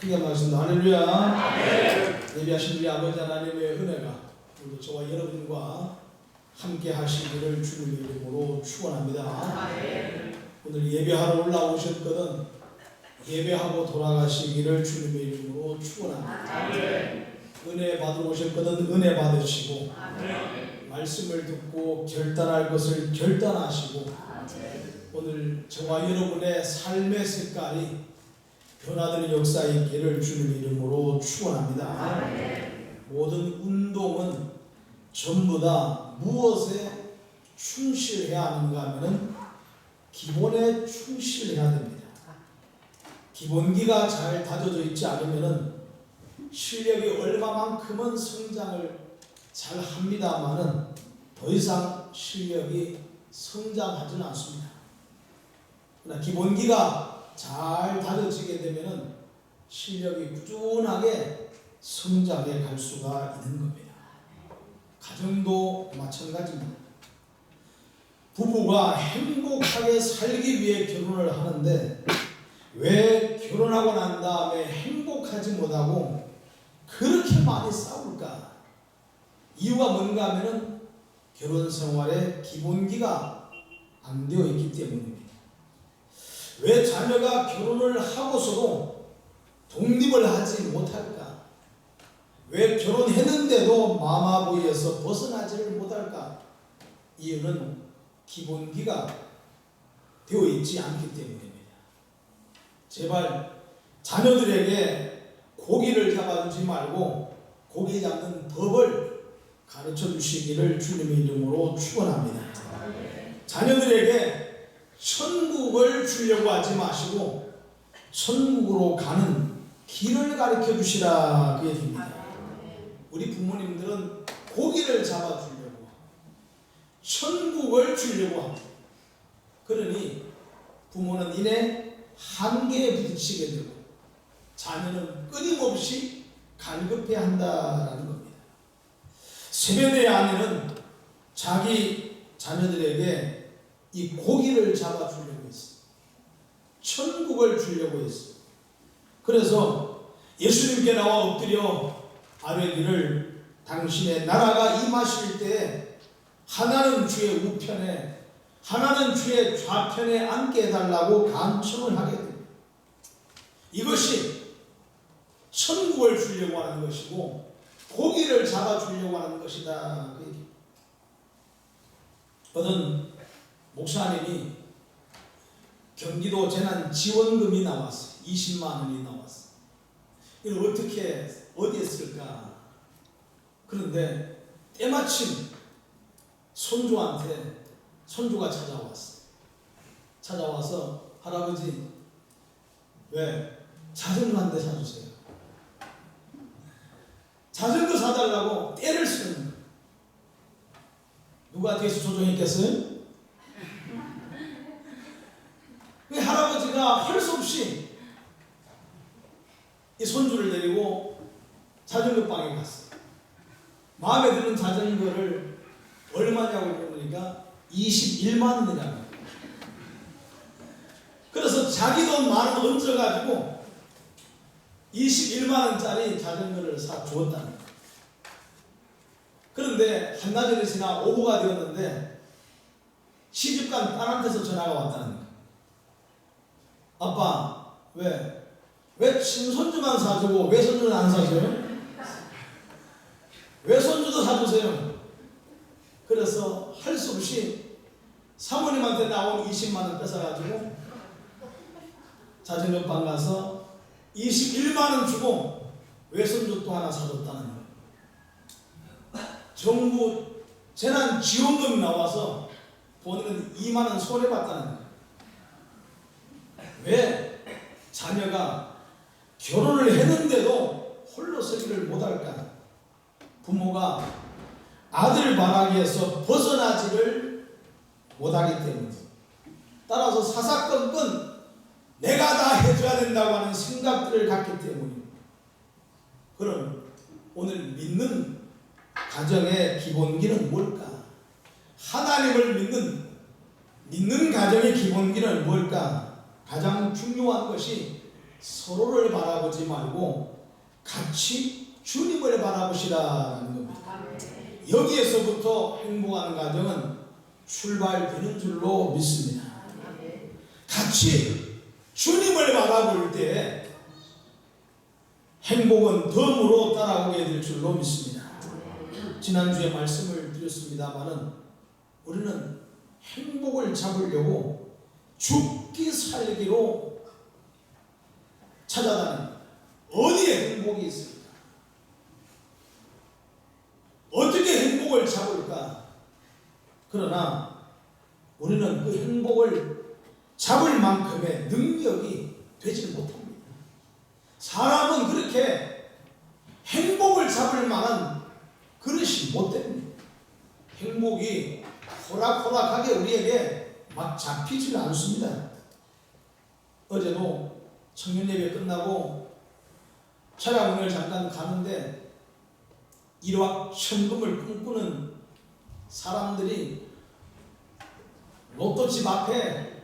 크게 말씀다 할렐루야. 예비하신 우리 아버지 하나님의 은혜가 오늘도 저와 여러분과 함께 하시기를 주님의 이름으로 축원합니다. 오늘 예배하러 올라오셨거든 예배하고 돌아가시기를 주님의 이름으로 축원합니다. 은혜 받으러 오셨거든 은혜 받으시고 말씀을 듣고 결단할 것을 결단하시고 오늘 저와 여러분의 삶의 색깔이 변화되는 역사의 있기를 주님의 이름으로 축원합니다. 모든 운동은 전부 다 무엇에 충실해야 하는가 하면은 기본에 충실해야 됩니다. 기본기가 잘 다져져 있지 않으면은 실력이 얼마만큼은 성장을 잘 합니다만은 더 이상 실력이 성장하지는 않습니다. 그러나 기본기가 잘 다져지게 되면은 실력이 꾸준하게 성장해 갈 수가 있는 겁니다. 가정도 마찬가지입니다. 부부가 행복하게 살기 위해 결혼을 하는데 왜 결혼하고 난 다음에 행복하지 못하고 그렇게 많이 싸울까? 이유가 뭔가 하면은 결혼 생활의 기본기가 안 되어 있기 때문입니다. 왜 자녀가 결혼을 하고서도 독립을 하지 못할까? 왜 결혼했는데도 마마보이에서 벗어나지를 못할까? 이유는 기본기가 되어 있지 않기 때문입니다. 제발 자녀들에게 고기를 잡아주지 말고 고기 잡는 법을 가르쳐 주시기를 주님의 이름으로 축원합니다. 자녀들에게 천 국을 주려고 하지 마시고 천국으로 가는 길을 가르쳐 주시라 그 얘기입니다. 우리 부모님들은 고기를 잡아 주려고 천국을 주려고 합니다. 그러니 부모는 이내 한계에 부딪히게 되고 자녀는 끊임없이 갈급해 한다라는 겁니다. 세변의 아내는 자기 자녀들에게 이 고기를 잡아주려고 했어. 천국을 주려고 했어. 그래서 예수님께 나와 엎드려 아뢰기를 당신의 나라가 임하실 때 하나는 주의 우편에 하나는 주의 좌편에 앉게 해달라고 간청을 하게 됩니다. 이것이 천국을 주려고 하는 것이고 고기를 잡아주려고 하는 것이다. 그 얘기. 어떤 목사님이 경기도 재난 지원금이 나왔어요. 20만 원이 나왔어요. 이걸 어떻게 어디에 쓸까? 그런데 때마침 손주한테 손주가 찾아왔어. 찾아와서 할아버지 왜 자전거 한 대 사주세요. 자전거 사달라고 때를 쓰는 거예요. 누가 뒤에서 조종했겠어요? 그 할아버지가 할 수 없이 이 손주를 데리고 자전거 방에 갔어요. 마음에 드는 자전거를 얼마냐고 물으니까 21만 원이라고. 그래서 자기 돈 만 원 얹어가지고 21만 원짜리 자전거를 사 주었다는 거예요. 그런데 한나절이 지나 오후가 되었는데 시집간 딸한테서 전화가 왔다는 거예요. 아빠 왜? 왜 친손주만 사주고 외손주는 안 사줘요? 외손주도 사주세요. 그래서 할 수 없이 사모님한테 나온 20만 원 뺏어가지고 자전거방 가서 21만 원 주고 외손주 또 하나 사줬다는 거예요. 정부 재난 지원금이 나와서 본인은 2만 원 손해봤다는 거예요. 왜 자녀가 결혼을 했는데도 홀로 서기를 못할까? 부모가 아들 바라기에서 벗어나지를 못하기 때문에 따라서 사사건건 내가 다 해줘야 된다고 하는 생각들을 갖기 때문입니다. 그럼 오늘 믿는 가정의 기본기는 뭘까? 하나님을 믿는 믿는 가정의 기본기는 뭘까? 가장 중요한 것이 서로를 바라보지 말고 같이 주님을 바라보시라는 겁니다. 여기에서부터 행복한 가정은 출발되는 줄로 믿습니다. 같이 주님을 바라볼 때 행복은 덤으로 따라오게 될 줄로 믿습니다. 지난주에 말씀을 드렸습니다마는 우리는 행복을 잡으려고 죽기 살기로 찾아다닙니다. 어디에 행복이 있습니까? 어떻게 행복을 잡을까? 그러나 우리는 그 행복을 잡을 만큼의 능력이 되지 못합니다. 사람은 그렇게 행복을 잡을 만한 그릇이 못 됩니다. 행복이 호락호락하게 우리에게 막 잡히지는 않습니다. 어제도 청년 예배 끝나고 차량을 잠깐 가는데 일확천금을 꿈꾸는 사람들이 로또 집 앞에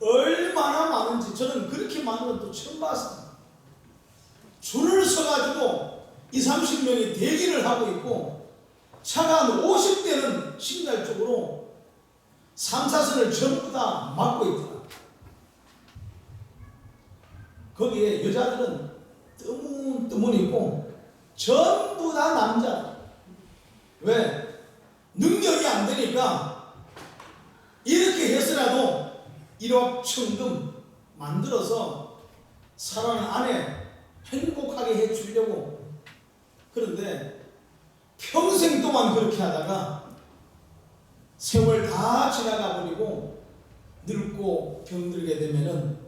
얼마나 많은지 저는 그렇게 많은 건또 처음 봤습니다. 줄을 서가지고 2, 30명이 대기를 하고 있고 차가 한 50대는 신갈 쪽으로 3, 4선을 전부 다 막고 있더라. 거기에 여자들은 뜨문뜨문 있고 전부 다 남자. 왜? 능력이 안 되니까 이렇게 해서라도 1억 천금 만들어서 사람 안에 행복하게 해주려고 그런데 평생 동안 그렇게 하다가 세월 다 지나가 버리고 늙고 병들게 되면은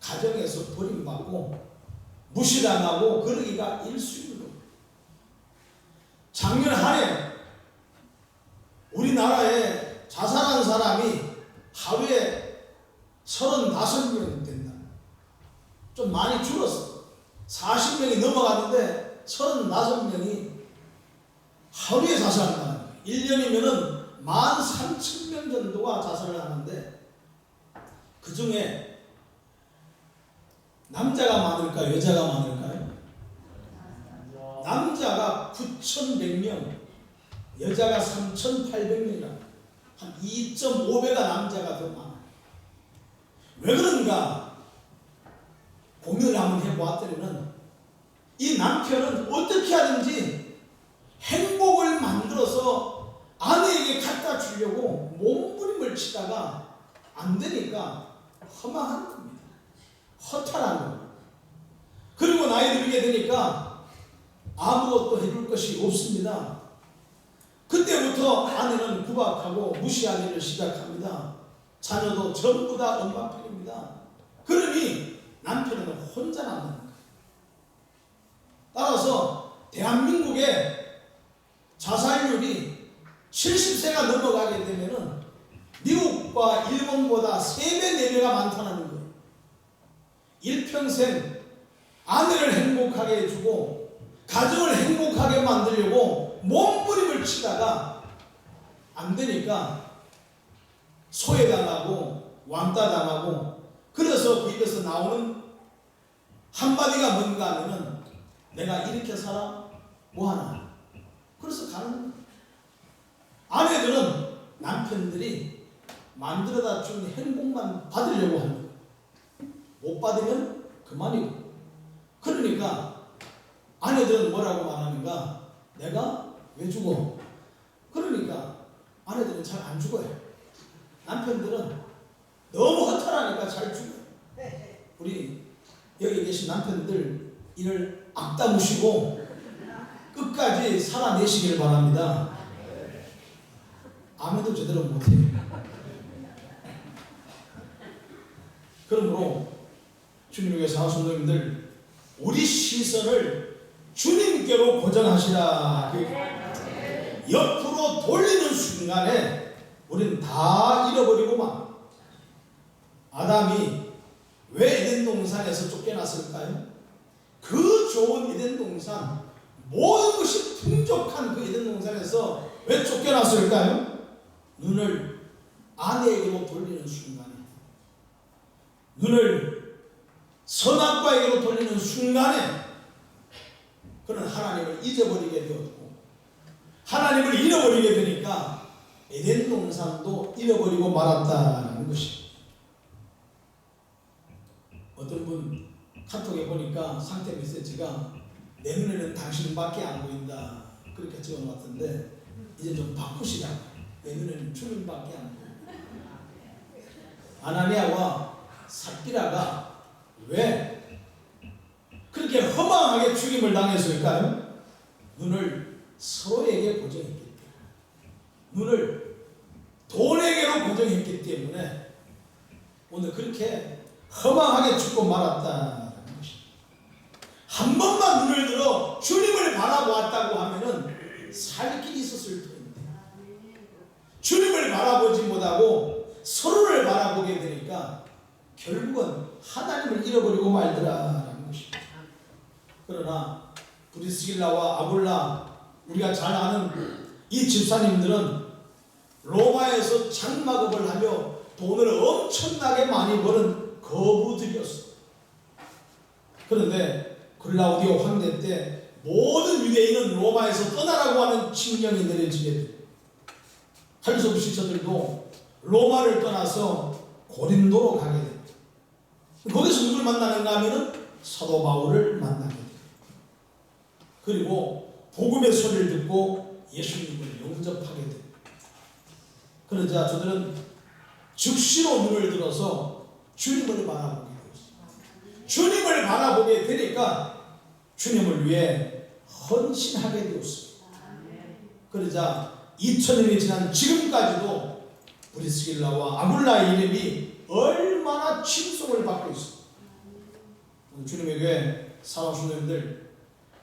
가정에서 버림받고 무시당하고 그러기가 일수인 겁니다. 작년 한 해 우리나라에 자살한 사람이 하루에 35명 된다. 좀 많이 줄었어. 40명이 넘어갔는데 35명이 하루에 자살한다. 1년이면은 13,000명 정도가 자살을 하는데 그 중에 남자가 많을까요? 여자가 많을까요? 남자가 9,100명, 여자가 3,800명이라 한 2.5배가 남자가 더 많아. 왜 그런가? 고민을 한번 해보았더니는 이 남편은 어떻게 하든지 행복을 만들어서 아내에게 갖다 주려고 몸부림을 치다가 안 되니까 허망한 겁니다. 허탈한 겁니다. 그리고 나이 들게 되니까 아무것도 해줄 것이 없습니다. 그때부터 아내는 구박하고 무시하기를 시작합니다. 자녀도 전부 다 엄마 편입니다. 그러니 남편은 혼자 남는 거예요. 따라서 대한민국의 자살률이 70세가 넘어가게 되면은 미국과 일본보다 3배, 4배가 많다는 거예요. 일평생 아내를 행복하게 해주고 가정을 행복하게 만들려고 몸부림을 치다가 안 되니까 소외당하고 왕따당하고 그래서 그 입에서 나오는 한마디가 뭔가 하면은 내가 이렇게 살아 뭐하나 그래서 가는 거예요. 아내들은 남편들이 만들어다 준 행복만 받으려고 거예요. 못 받으면 그만이고. 그러니까 아내들은 뭐라고 말하는가? 내가 왜 죽어? 그러니까 아내들은 잘 안 죽어요. 남편들은 너무 허탈하니까 잘 죽어요. 우리 여기 계신 남편들 이를 악다무시고 끝까지 살아내시길 바랍니다 아무도 제대로 못해요 그러므로 주님의 사수님들 우리 시선을 주님께로 고정하시라. 그 옆으로 돌리는 순간에 우리는 다 잃어버리고만. 아담이 왜 에덴 동산에서 쫓겨났을까요? 그 좋은 에덴 동산, 모든 것이 풍족한 그 에덴 동산에서 왜 쫓겨났을까요? 눈을 아내에게로 돌리는 순간에 눈을 선악과에게로 돌리는 순간에 그는 하나님을 잊어버리게 되었고 하나님을 잃어버리게 되니까 에덴 동산도 잃어버리고 말았다는 것입니다. 어떤 분 카톡에 보니까 상태 메시지가 내 눈에는 당신밖에 안 보인다 그렇게 적어놨던데 이제 좀 바꾸시라 내 눈에는 주님밖에 안 보인다 아나니아와 삽비라가 왜 그렇게 허망하게 죽임을 당했을까요? 눈을 서로에게 고정했기 때문에 눈을 돈에게로 고정했기 때문에 오늘 그렇게 허망하게 죽고 말았다는 것입니다. 한 번만 눈을 들어 주님을 바라보았다고 하면은 살 길이 있었을 텐데 주님을 바라보지 못하고 서로를 바라보게 되니까 결국은 하나님을 잃어버리고 말더라라는 것입니다. 그러나 브리스길라와 아볼라 우리가 잘 아는 이 집사님들은 로마에서 장막업을 하며 돈을 엄청나게 많이 버는 거부들이었어. 그런데 글라우디오 황제 때 모든 유대인은 로마에서 떠나라고 하는 칙령이 내려지게 돼. 할 수 없이 저들도 로마를 떠나서 고린도로 가게 돼. 거기서 누굴 만나는가 하면은 사도 바울을 만나게 돼. 그리고 복음의 소리를 듣고 예수님을 영접하게 돼. 그러자 저들은 즉시로 눈을 들어서 주님을 바라보게 되었습니다. 주님을 바라보게 되니까 주님을 위해 헌신하게 되었습니다. 그러자 2000년이 지난 지금까지도 브리스길라와 아굴라의 이름이 얼마나 칭송을 받고 있습니다. 교회 사랑하시는 여러분들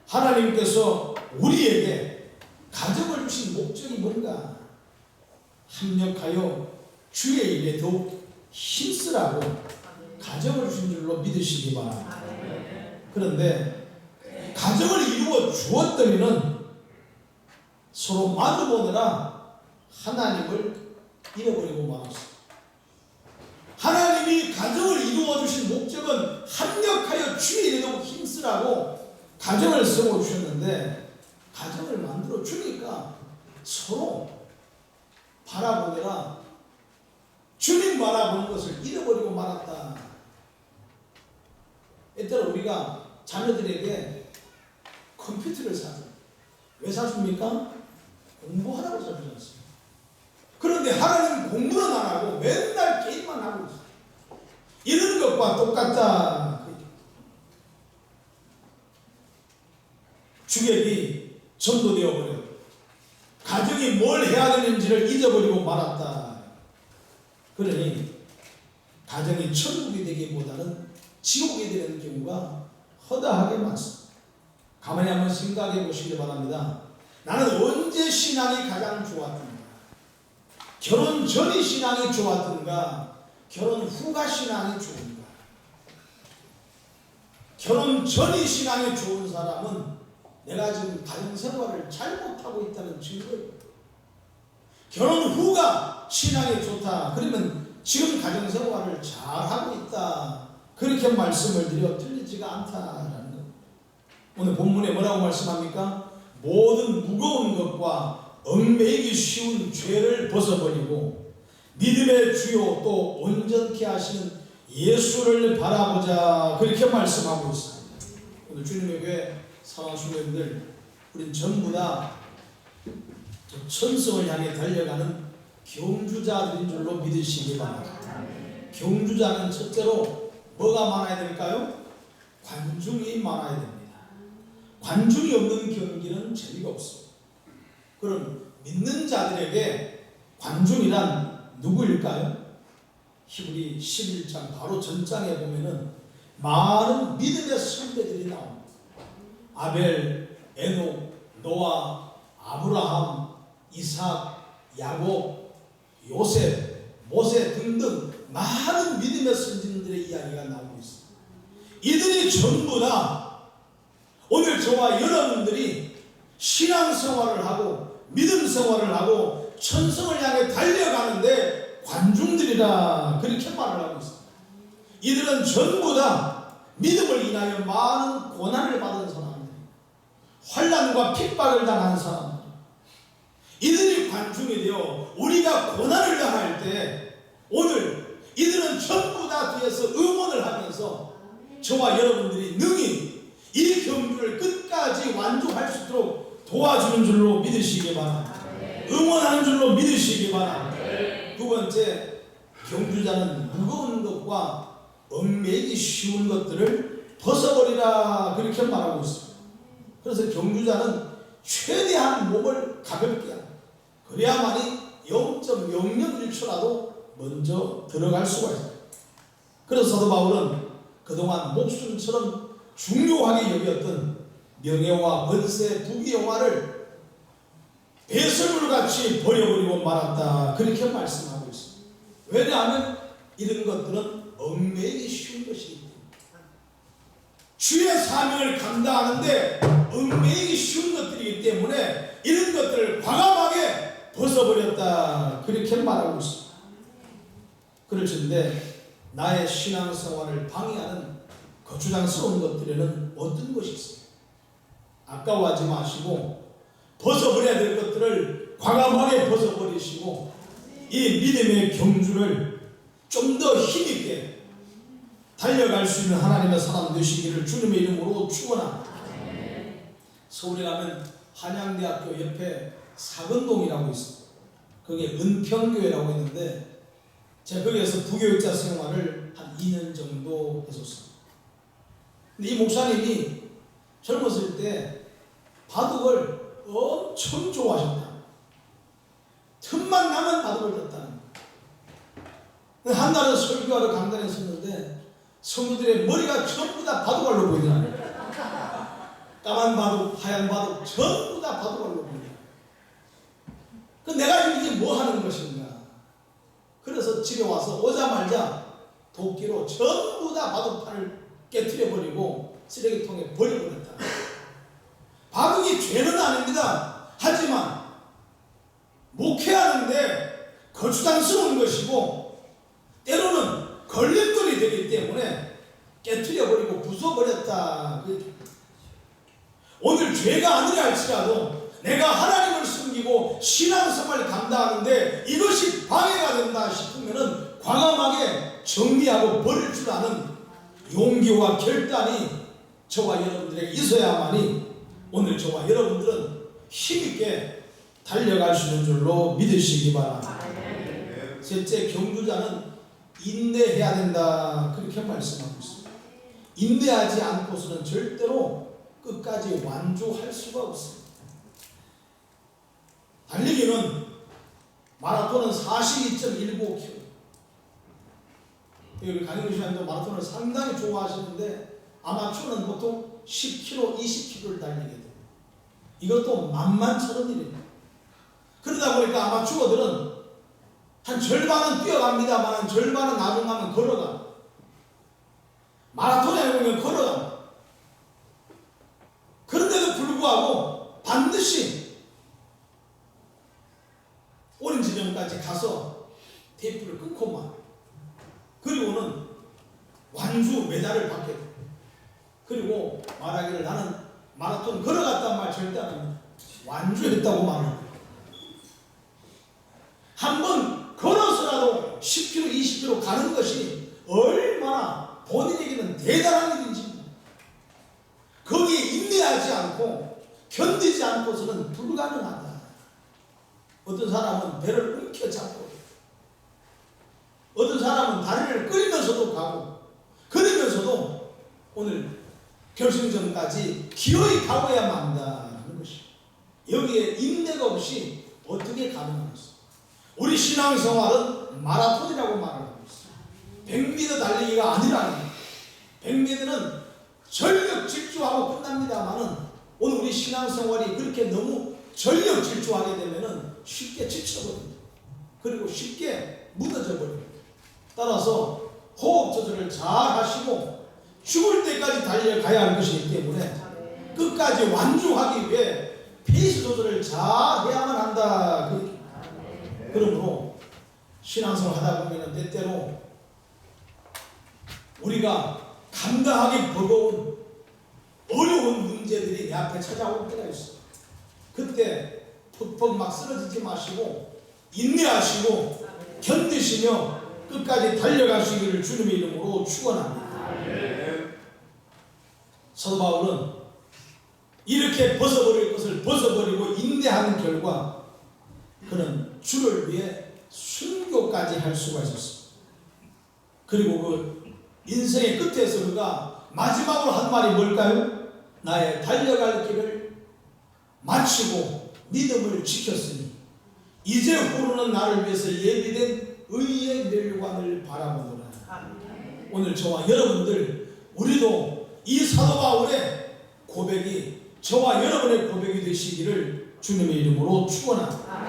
하나님께서 우리에게 가정을 주신 목적이 뭔가 합력하여 주의 일에 더욱 힘쓰라고 가정을 주신 줄로 믿으시기 바랍니다. 그런데 가정을 이루어 주었더니는 서로 마주보느라 하나님을 잃어버리고 말았습니다. 하나님이 가정을 이루어 주신 목적은 합력하여 주의 더욱 힘쓰라고 가정을 세워 주셨는데 가정을 만들어 주니까 서로 바라보느라 주님 바라보는 것을 잃어버리고 말았다. 이때는 우리가 자녀들에게 컴퓨터를 사죠. 왜 사줍니까? 공부하라고 사주지 않습니까? 그런데 하나님 공부는 안 하고 맨날 게임만 하고 있어요. 이런 것과 똑같다. 주객이 전도되어 버려. 가정이 뭘 해야 되는지를 잊어버리고 말았다. 그러니 가정이 천국이 되기보다는 지옥이 되는 경우가 허다하게 많습니다. 가만히 한번 생각해 보시기 바랍니다. 나는 언제 신앙이 가장 좋았던가? 결혼 전이 신앙이 좋았던가? 결혼 후가 신앙이 좋은가? 결혼 전이 신앙이 좋은 사람은 내가 지금 가정 생활을 잘못하고 있다는 증거예요. 결혼 후가 신앙이 좋다. 그러면 지금 가정 생활을 잘하고 있다. 그렇게 말씀을 드려 틀리지가 않다라는 것. 오늘 본문에 뭐라고 말씀합니까? 모든 무거운 것과 얽매이기 쉬운 죄를 벗어버리고 믿음의 주요 또 온전케 하시는 예수를 바라보자 그렇게 말씀하고 있습니다. 오늘 주님의 교회 사랑하시는 여러분들 우린 전부 다 천성을 향해 달려가는 경주자들인 줄로 믿으시기 바랍니다. 경주자는 첫째로 뭐가 많아야 될까요? 관중이 많아야 됩니다. 관중이 없는 경기는 재미가 없습니다. 그럼 믿는 자들에게 관중이란 누구일까요? 히브리 11장 바로 전장에 보면은 많은 믿음의 선배들이 나옵니다. 아벨, 에녹, 노아, 아브라함, 이삭, 야곱, 요셉, 모세 등등 많은 믿음의 선진들의 이야기가 나오고 있습니다. 이들이 전부 다 오늘 저와 여러분들이 신앙생활을 하고 믿음 생활을 하고 천성을 향해 달려가는데 관중들이라 그렇게 말을 하고 있습니다. 이들은 전부 다 믿음을 인하여 많은 고난을 받은 사람들, 환란과 핍박을 당한 사람들, 이들이 관중이 되어 우리가 고난을 당할 때 오늘 이들은 전부 다 뒤에서 응원을 하면서 저와 여러분들이 능히 이 경주를 끝까지 완주할 수 있도록 도와주는 줄로 믿으시기 바랍니다. 응원하는 줄로 믿으시기 바랍니다. 두 번째, 경주자는 무거운 것과 얽매이기 쉬운 것들을 벗어버리라 그렇게 말하고 있습니다. 그래서 경주자는 최대한 몸을 가볍게 하라. 그래야만이 0.001초라도 먼저 들어갈 수가 있어요. 그래서 사도 바울은 그동안 목숨처럼 중요하게 여겼던 명예와 권세, 부귀영화를 배설물 같이 버려버리고 말았다. 그렇게 말씀하고 있습니다. 왜냐하면 이런 것들은 얽매이기 쉬운 것이기 때문에 주의 사명을 감당하는데 얽매이기 쉬운 것들이기 때문에 이런 것들을 과감하게 벗어버렸다. 그렇게 말하고 있습니다. 그렇는데 나의 신앙생활을 방해하는 거추장스러운 것들에는 어떤 것이 있습니까? 아까워하지 마시고 벗어버려야 될 것들을 과감하게 벗어버리시고 이 믿음의 경주를 좀 더 힘있게 달려갈 수 있는 하나님의 사람 되시기를 주님의 이름으로 축원합니다. 서울에 가면 한양대학교 옆에 사근동이라고 있습니다. 그게 은평교회라고 있는데 제가 거기에서 부교육자 생활을 한 2년 정도 했었습니다. 근데 이 목사님이 젊었을 때 바둑을 엄청 좋아하셨다. 틈만 나면 바둑을 뒀다는 거예요. 한 달은 설교하러 강단에 섰는데 성도들의 머리가 전부 다 바둑알로 보이더라고요. 까만 바둑, 하얀 바둑 전부 다 바둑알로 보이더라고요. 그 내가 이게 뭐 하는 것인가? 그래서 집에 와서 오자마자 도끼로 전부 다 바둑판을 깨뜨려 버리고 쓰레기통에 버려버렸다. 바둑이 죄는 아닙니다. 하지만 목회하는데 거추장스러운 것이고 때로는 걸림돌이 되기 때문에 깨뜨려 버리고 부숴버렸다. 오늘 죄가 아니라 할지라도 내가 하나님을 숨기고 신앙생활을 감당하는데 이것이 방해가 된다 싶으면은 과감하게 정리하고 버릴 줄 아는 용기와 결단이 저와 여러분들에게 있어야만이 오늘 저와 여러분들은 힘있게 달려갈 수 있는 줄로 믿으시기 바랍니다. 셋째 경주자는 인내해야 된다 그렇게 말씀하고 있습니다. 인내하지 않고서는 절대로 끝까지 완주할 수가 없습니다. 달리기는 마라톤은 42.19km. 여기 강현우 시장도 마라톤을 상당히 좋아하시는데 아마추어는 보통 10km, 20km를 달리게. 이것도 만만찮은 일입니다. 그러다 보니까 아마추어들은 한 절반은 뛰어갑니다만 절반은 나중 가면 걸어가. 마라톤에 보면 걸어가. 그런데도 불구하고 반드시 오는 지점까지 가서 테이프를 끊고만 그리고는 완주 메달을 받게 돼. 그리고 말하기를 나는 마라톤 걸어갔단 말 절대 안 합니다. 완주했다고 말합니다. 한번 걸어서라도 10km, 20km 가는 것이 얼마나 본인에게는 대단한 일인지 거기에 인내하지 않고 견디지 않고서는 불가능하다. 어떤 사람은 배를 움켜잡고 어떤 사람은 다리를 끌면서도 가고 그러면서도 오늘 결승전까지 기어이 가고야만 한다는 것이 여기에 인내가 없이 어떻게 것입니까? 우리 신앙생활은 마라톤이라고 말하고 있습니다. 100m 달리기가 아니라는 거예요. 100m는 전력 질주하고 끝납니다만은 오늘 우리 신앙생활이 그렇게 너무 전력 질주하게 되면은 쉽게 지쳐버립니다. 그리고 쉽게 무너져 버립니다. 따라서 호흡 조절을 잘 하시고 죽을 때까지 달려가야 하는 것이기 때문에 끝까지 완주하기 위해 조절을 잘 해야만 한다. 그렇게 그러므로 신앙생활 하다 보면 때때로 우리가 감당하기 버거운 어려운 문제들이 내 앞에 찾아올 때가 있어. 그때 푹푹 막 쓰러지지 마시고 인내하시고 견디시며 끝까지 달려가시기를 주님의 이름으로 축원합니다. 사도 바울은 이렇게 벗어버릴 것을 벗어버리고 인내하는 결과 그는 주를 위해 순교까지 할 수가 있었습니다. 그리고 그 인생의 끝에서 그가 마지막으로 한 말이 뭘까요? 나의 달려갈 길을 마치고 믿음을 지켰으니 이제 후로는 나를 위해서 예비된 의의 멸관을 바라보노라. 오늘 저와 여러분들 우리도 이 사도 바울의 고백이 저와 여러분의 고백이 되시기를 주님의 이름으로 축원합니다.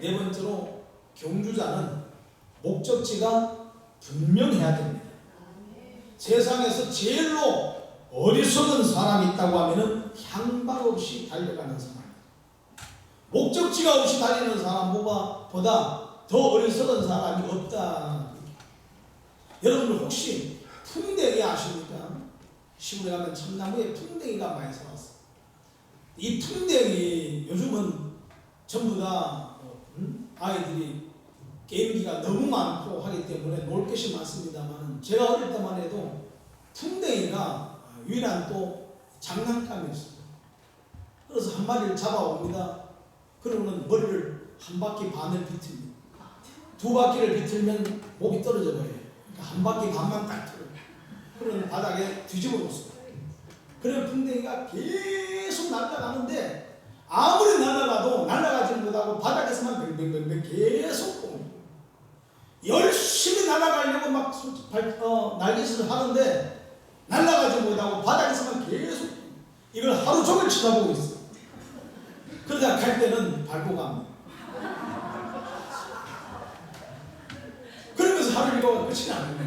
네 번째로 경주자는 목적지가 분명해야 됩니다. 세상에서 제일로 어리석은 사람이 있다고 하면은 향방 없이 달려가는 사람. 목적지가 없이 달리는 사람보다 보다 더 어리석은 사람이 없다. 여러분들 혹시 풍뎅이 아십니까? 시골에 가면 참나무에 풍뎅이가 많이 살았어. 이 풍뎅이 요즘은 전부 다 어, 음? 아이들이 게임기가 너무 많고 하기 때문에 놀 것이 많습니다만 제가 어릴 때만 해도 풍뎅이가 유일한 또 장난감이었어요. 그래서 한 마리를 잡아옵니다. 그러면 머리를 한 바퀴 반을 비틀니다. 두 바퀴를 비틀면 목이 떨어져 버려요. 그러니까 한 바퀴 반만 딱 틀어요. 그러면 바닥에 뒤집어 놓습니다. 그런 풍뎅이가 계속 날아가는데 아무리 날아가도 날아가지 못하고 바닥에서만 뱅뱅뱅뱅 계속 봅니다. 열심히 날아가려고 막 어, 날개짓을 하는데 날아가지 못하고 바닥에서만 계속 이걸 하루 종일 쳐다보고 있어요. 그러다 갈 때는 밟고 갑니다. 그러면서 하루 일과가 끝이 나는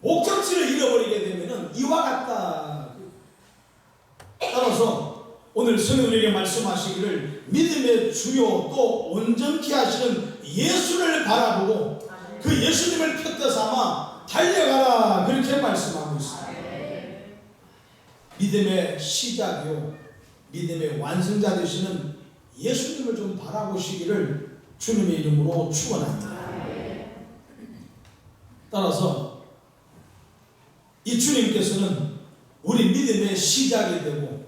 목적지를 잃어버리게 되면은 이와 같다. 따라서 오늘 성령에게 말씀하시기를 믿음의 주요 또 온전케 하시는 예수를 바라보고 그 예수님을 폈대 삼아 달려가라 그렇게 말씀하고 있습니다. 믿음의 시작이요 믿음의 완성자 되시는 예수님을 좀 바라보시기를 주님의 이름으로 축원합니다. 따라서 이 주님께서는 우리 믿음의 시작이 되고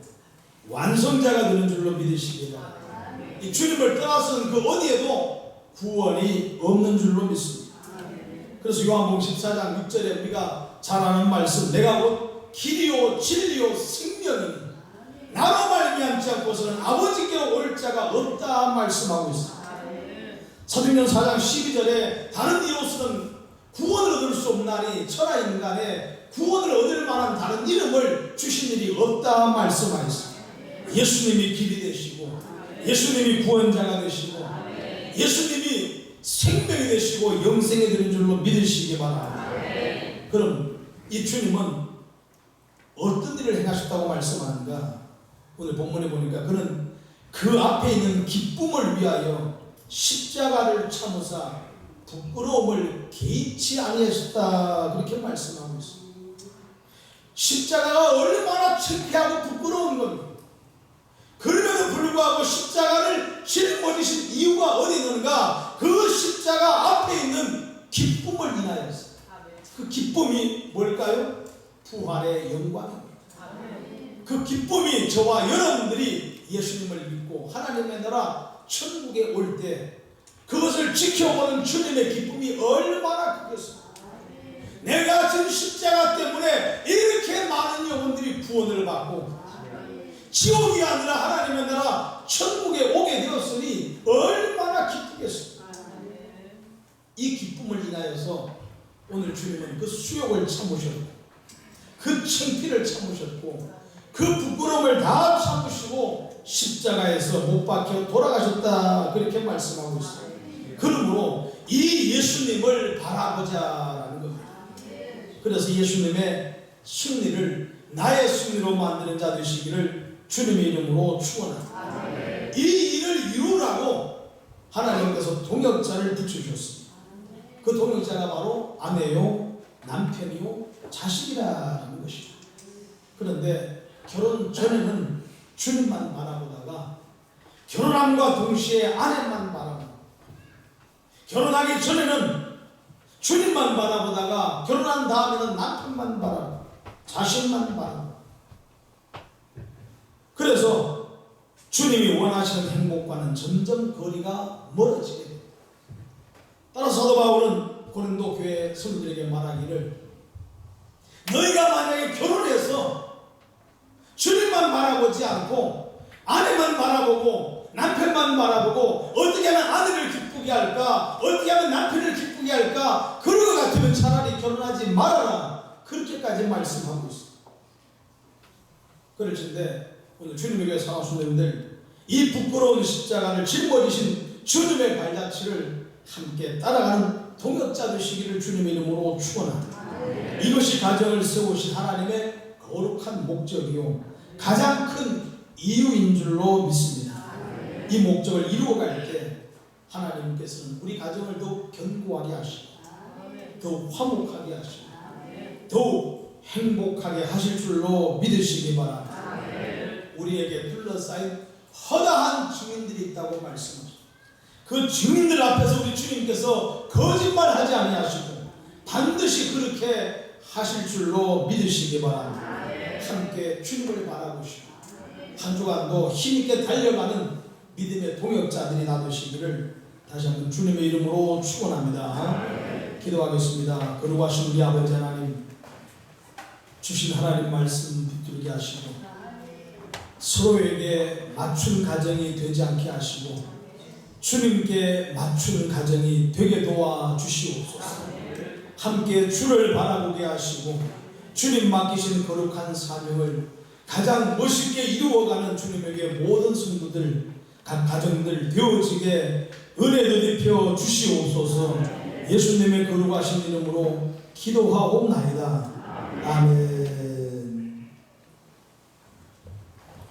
완성자가 되는 줄로 믿으시기 바랍니다. 이 주님을 떠나서는 그 어디에도 구원이 없는 줄로 믿습니다. 그래서 요한복음 14장 6절에 우리가 잘 아는 말씀 내가 곧 길이요 진리요 생명이니 나로 말미암지 않고서는 아버지께로 올 자가 없다 말씀하고 있습니다. 사도행전 4장 12절에 다른 이로서는 구원을 얻을 수 없나니 천하 인간에 구원을 얻을 만한 다른 이름을 주신 일이 없다 말씀하였습니다. 예수님이 길이 되시고 예수님이 구원자가 되시고 예수님이 생명이 되시고 영생이 되는 줄로 믿으시기 바랍니다. 그럼 이 주님은 어떤 일을 행하셨다고 말씀하는가? 오늘 본문에 보니까 그는 그 앞에 있는 기쁨을 위하여 십자가를 참으사 부끄러움을 개의치 아니하셨다 그렇게 말씀하고 있습니다. 십자가가 얼마나 창피하고 부끄러운 겁니다. 그럼에도 불구하고 십자가를 짊어지신 이유가 어디 있는가? 그 십자가 앞에 있는 기쁨을 인하여서 그 기쁨이 뭘까요? 부활의 영광입니다. 그 기쁨이 저와 여러분들이 예수님을 믿고 하나님의 나라 천국에 올 때 그것을 지켜보는 주님의 기쁨이 얼마나 크겠습니까? 내가 지금 십자가 때문에 이렇게 많은 영혼들이 구원을 받고 지옥이 아니라 하나님의 나라 천국에 오게 되었으니 얼마나 기쁘겠습니까? 이 기쁨을 인하여서 오늘 주님은 그 수욕을 참으셨고 그 창피를 참으셨고 그 부끄러움을 다 참으시고 십자가에서 못 박혀 돌아가셨다 그렇게 말씀하고 있어요. 그러므로 이 예수님을 겁니다. 그래서 예수님의 승리를 나의 승리로 만드는 자 되시기를 주님의 이름으로 축원합니다. 이 일을 이루라고 하나님께서 동역자를 붙여주셨습니다. 그 동역자가 바로 아내요, 남편이요, 자식이라는 것이죠. 그런데 결혼 전에는 주님만 바라보다가 결혼함과 동시에 아내만 바라보고 결혼하기 전에는 주님만 바라보다가 결혼한 다음에는 남편만 바라보고 자식만 바라보고 그래서 주님이 원하시는 행복과는 점점 거리가 멀어지게 됩니다. 따라서 사도 바울은 고린도 교회 성도들에게 말하기를 너희가 만약에 결혼해서 주님만 바라보지 않고 아내만 바라보고 남편만 바라보고 어떻게 하면 아내를 기쁘게 할까 어떻게 하면 남편을 기쁘게 할까 그런 것 같으면 차라리 결혼하지 말아라 그렇게까지 말씀하고 있습니다. 그러신데 오늘 주님에게 사랑하는 여러분들 이 부끄러운 십자가를 짊어지신 주님의 발자취를 함께 따라가는 동역자 되시기를 주님의 이름으로 축원합니다. 이것이 가정을 세우신 하나님의 거룩한 목적이요 가장 큰 이유인 줄로 믿습니다. 이 목적을 이루어 갈 때 하나님께서는 우리 가정을 더욱 견고하게 하시고 더욱 화목하게 하시고 더욱 행복하게 하실 줄로 믿으시기 바랍니다. 우리에게 둘러싸인 허다한 증인들이 있다고 말씀하십니다. 그 증인들 앞에서 우리 주님께서 거짓말하지 아니하시고 반드시 그렇게 하실 줄로 믿으시기 바랍니다. 함께 주님을 바라보시고 한 주간도 힘있게 달려가는 믿음의 동역자들이 나누시기를 다시 한번 주님의 이름으로 축원합니다. 기도하겠습니다. 거룩하신 우리 아버지 하나님 주신 하나님 말씀 붙들게 하시고 서로에게 맞춘 가정이 되지 않게 하시고 주님께 맞추는 가정이 되게 도와 주시옵소서. 함께 주를 바라보게 하시고 주님 맡기신 거룩한 사명을 가장 멋있게 이루어가는 주님에게 모든 성도들 각 가정들 되어지게 은혜도 입혀 주시옵소서. 예수님의 거룩하신 이름으로 기도하옵나이다. 아멘.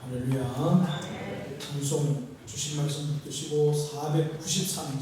할렐루야. 찬송 주신 말씀 듣으시고 493절